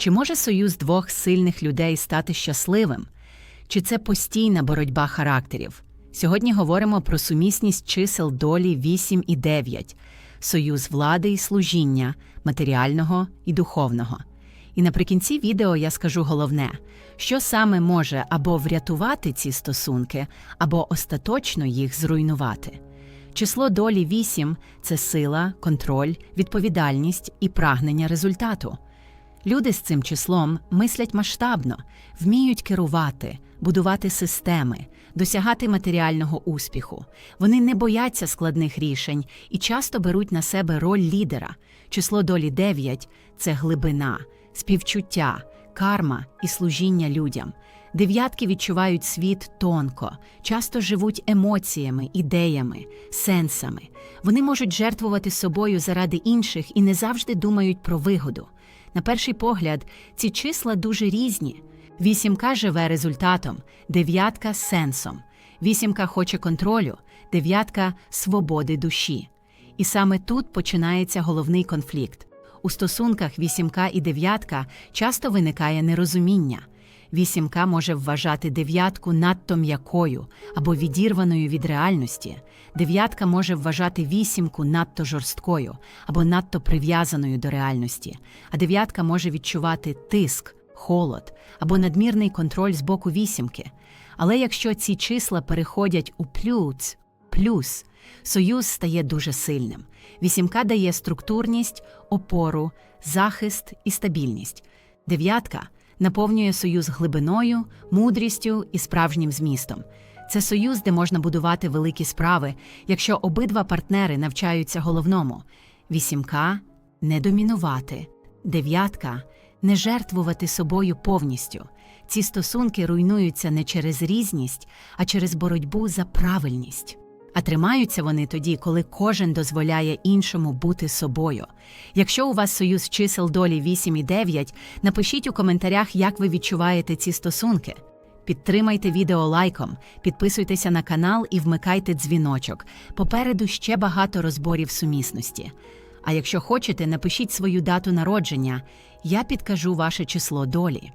Чи може союз двох сильних людей стати щасливим? Чи це постійна боротьба характерів? Сьогодні говоримо про сумісність чисел долі 8 і 9, союз влади і служіння, матеріального і духовного. І наприкінці відео я скажу головне, що саме може або врятувати ці стосунки, або остаточно їх зруйнувати. Число долі 8 – це сила, контроль, відповідальність і прагнення результату. Люди з цим числом мислять масштабно, вміють керувати, будувати системи, досягати матеріального успіху. Вони не бояться складних рішень і часто беруть на себе роль лідера. Число долі 9 – це глибина, співчуття, карма і служіння людям. Дев'ятки відчувають світ тонко, часто живуть емоціями, ідеями, сенсами. Вони можуть жертвувати собою заради інших і не завжди думають про вигоду. На перший погляд, ці числа дуже різні. Вісімка живе результатом, дев'ятка сенсом. Вісімка хоче контролю, дев'ятка свободи душі. І саме тут починається головний конфлікт. У стосунках вісімка і дев'ятка часто виникає нерозуміння. Вісімка може вважати дев'ятку надто м'якою або відірваною від реальності. Дев'ятка може вважати вісімку надто жорсткою або надто прив'язаною до реальності. А дев'ятка може відчувати тиск, холод або надмірний контроль з боку вісімки. Але якщо ці числа переходять у плюс, плюс, союз стає дуже сильним. Вісімка дає структурність, опору, захист і стабільність. Дев'ятка наповнює союз глибиною, мудрістю і справжнім змістом. Це союз, де можна будувати великі справи, якщо обидва партнери навчаються головному: вісімка не домінувати, дев'ятка не жертвувати собою повністю. Ці стосунки руйнуються не через різність, а через боротьбу за правильність. А тримаються вони тоді, коли кожен дозволяє іншому бути собою. Якщо у вас союз чисел долі 8 і 9, напишіть у коментарях, як ви відчуваєте ці стосунки. Підтримайте відео лайком, підписуйтеся на канал і вмикайте дзвіночок. Попереду ще багато розборів сумісності. А якщо хочете, напишіть свою дату народження, я підкажу ваше число долі.